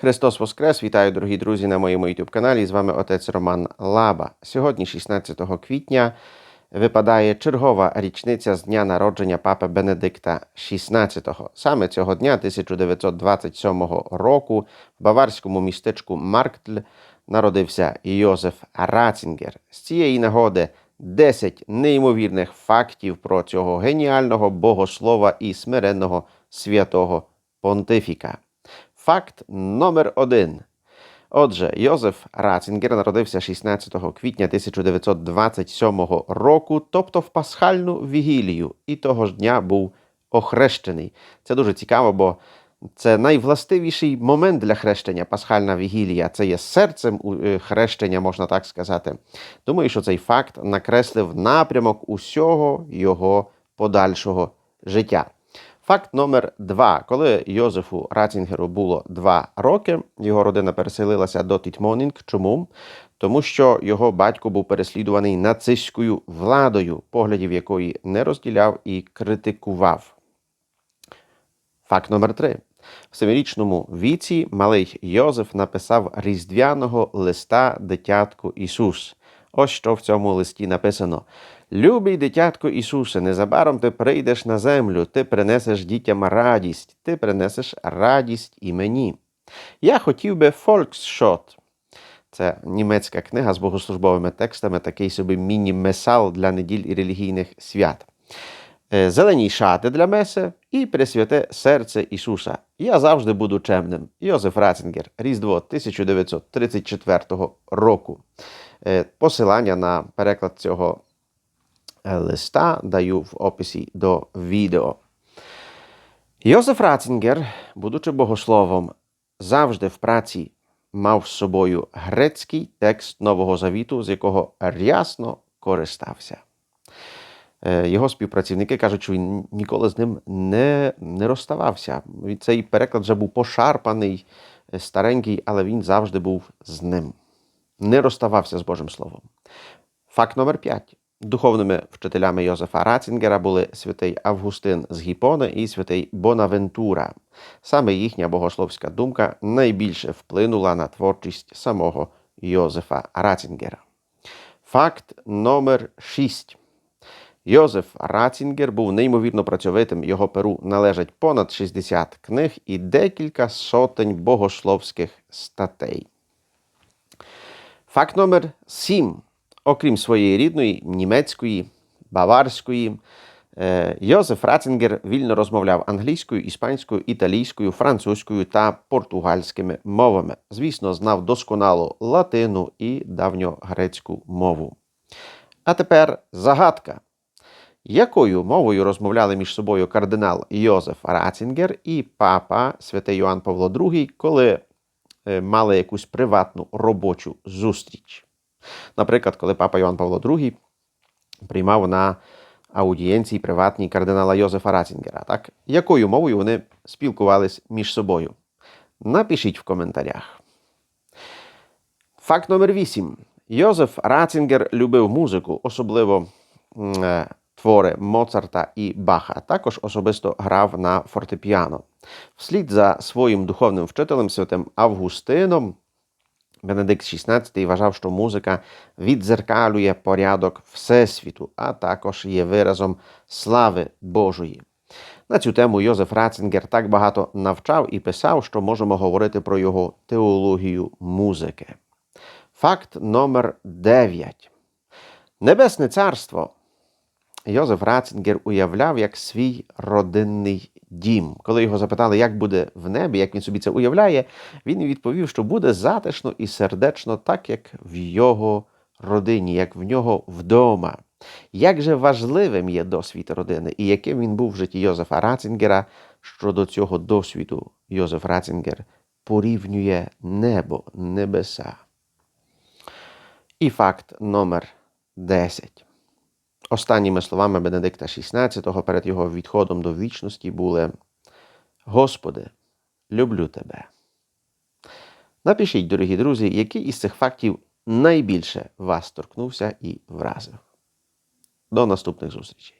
Христос Воскрес! Вітаю, дорогі друзі, на моєму youtube каналі. З вами отець Роман Лаба. Сьогодні, 16 квітня, випадає чергова річниця з дня народження папи Бенедикта XVI. Саме цього дня, 1927 року, в баварському містечку Марктль народився Йозеф Рацінгер. З цієї нагоди 10 неймовірних фактів про цього геніального богослова і смиренного святого понтифіка. Факт номер один. Отже, Йозеф Рацінгер народився 16 квітня 1927 року, тобто в пасхальну вігілію, і того ж дня був охрещений. Це дуже цікаво, бо це найвластивіший момент для хрещення пасхальна вігілія. Це є серцем е, хрещення, можна так сказати. Думаю, що цей факт накреслив напрямок усього його подальшого життя. Факт номер два. Коли Йозефу Рацінгеру було два роки, його родина переселилася до Тітмонінг. Чому? Тому що його батько був переслідуваний нацистською владою, поглядів якої не розділяв і критикував. Факт номер три. В семирічному віці малий Йозеф написав різдвяного листа дитятку Ісус. Ось що в цьому листі написано: Любий дитятко Ісусе, незабаром ти прийдеш на землю, ти принесеш дітям радість, ти принесеш радість і мені. Я хотів би Volksschott. Це німецька книга з богослужбовими текстами, такий собі міні-месал для неділь і релігійних свят. Е, Зелені шати для меси і Пресвяте серце Ісуса. Я завжди буду чемним. Йозеф Рацінгер, Різдво 1934 року. Е, Посилання на переклад цього е, листа даю в описі до відео. Йозеф Рацінгер, будучи богословом, завжди в праці мав з собою грецький текст Нового Завіту, з якого рясно користався. Е, Його співпрацівники кажуть, що він ніколи з ним не, не розставався. Цей переклад вже був пошарпаний, старенький, але він завжди був з ним. Не розставався з Божим Словом. Факт номер 5. Духовними вчителями Йозефа Рацінгера були святий Августин з Гіпона і святий Бонавентура. Саме їхня богословська думка найбільше вплинула на творчість самого Йозефа Рацінгера. Факт номер 6. Йозеф Рацінгер був неймовірно працьовитим. Його перу належать понад 60 книг і декілька сотень богословських статей. Факт номер 7. Окрім своєї рідної німецької, баварської, е, Йозеф Рацінгер вільно розмовляв англійською, іспанською, італійською, французькою та португальськими мовами. Звісно, знав досконало латину і давньогрецьку мову. А тепер загадка. Якою мовою розмовляли між собою кардинал Йозеф Рацінгер і папа святий Йоанн Павло II, коли мали якусь приватну робочу зустріч? Наприклад, коли папа Йоанн Павло II приймав на аудієнції приватній кардинала Йозефа Рацінгера, так? якою мовою вони спілкувались між собою? Напишіть в коментарях. Факт номер 8. Йозеф Рацінгер любив музику, особливо е, твори Моцарта і Баха. Також особисто грав на фортепіано. Вслід за своїм духовним вчителем святим Августином, Бенедикт XVI вважав, що музика віддзеркалює порядок Всесвіту, а також є виразом слави Божої. На цю тему Йозеф Рацінгер так багато навчав і писав, що можемо говорити про його теологію музики. Факт номер 9. Небесне царство Йозеф Рацінгер уявляв як свій родинний дім. Коли його запитали, як буде в небі, як він собі це уявляє, він відповів, що буде затишно і сердечно, так як в його родині, як в нього вдома. Як же важливим є досвід родини, і яким він був в житті Йозефа Рацінгера, що до цього досвіду Йозеф Рацінгер порівнює небо, небеса. І факт номер 10. Останніми словами Бенедикта XVI перед його відходом до вічності були Господи, люблю тебе. Напишіть, дорогі друзі, який із цих фактів найбільше вас торкнувся і вразив. До наступних зустрічей.